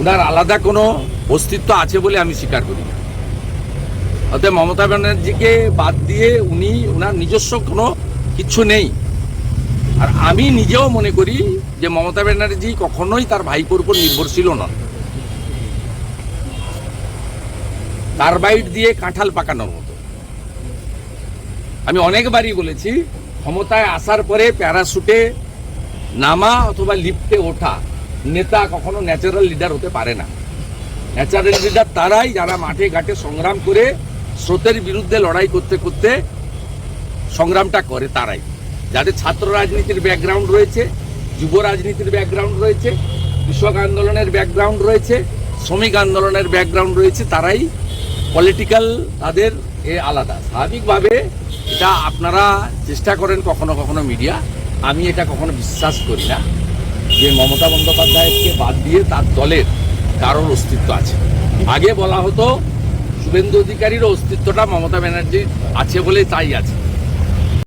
ওনার আলাদা কোনো অস্তিত্ব আছে বলে আমি স্বীকার করি না। অতএব মমতা ব্যানার্জিকে বাদ দিয়ে উনি ওনার নিজস্ব কোনো কিছু নেই। আর আমি নিজেও মনে করি যে মমতা ব্যানার্জি কখনোই তার ভাইপোর উপর নির্ভরশীল নন। কার্বাইড দিয়ে কাঁঠাল পাকানোর মতো। আমি অনেকবারই বলেছি, ক্ষমতায় আসার পরে প্যারাশুটে নামা অথবা লিফটে ওঠা নেতা কখনো ন্যাচারাল লিডার হতে পারে না। ন্যাচারাল লিডার তারাই যারা মাঠে ঘাটে সংগ্রাম করে, স্রোতের বিরুদ্ধে লড়াই করতে করতে সংগ্রামটা করে তারাই। যাদের ছাত্র রাজনীতির ব্যাকগ্রাউন্ড রয়েছে, যুব রাজনীতির ব্যাকগ্রাউন্ড রয়েছে, কৃষক আন্দোলনের ব্যাকগ্রাউন্ড রয়েছে, শ্রমিক আন্দোলনের ব্যাকগ্রাউন্ড রয়েছে, তারাই পলিটিক্যাল তাদের এ আলাদা। স্বাভাবিকভাবে এটা আপনারা চেষ্টা করেন কখনো কখনো মিডিয়া আমি এটা কখনো বিশ্বাস করি না। যে মমতা বন্দ্যোপাধ্যায়কে বাদ দিয়ে তার দলের কারোর অস্তিত্ব আছে। আগে বলা হতো শুভেন্দু অধিকারীর অস্তিত্বটা মমতা ব্যানার্জির আছে বলে তাই আছে।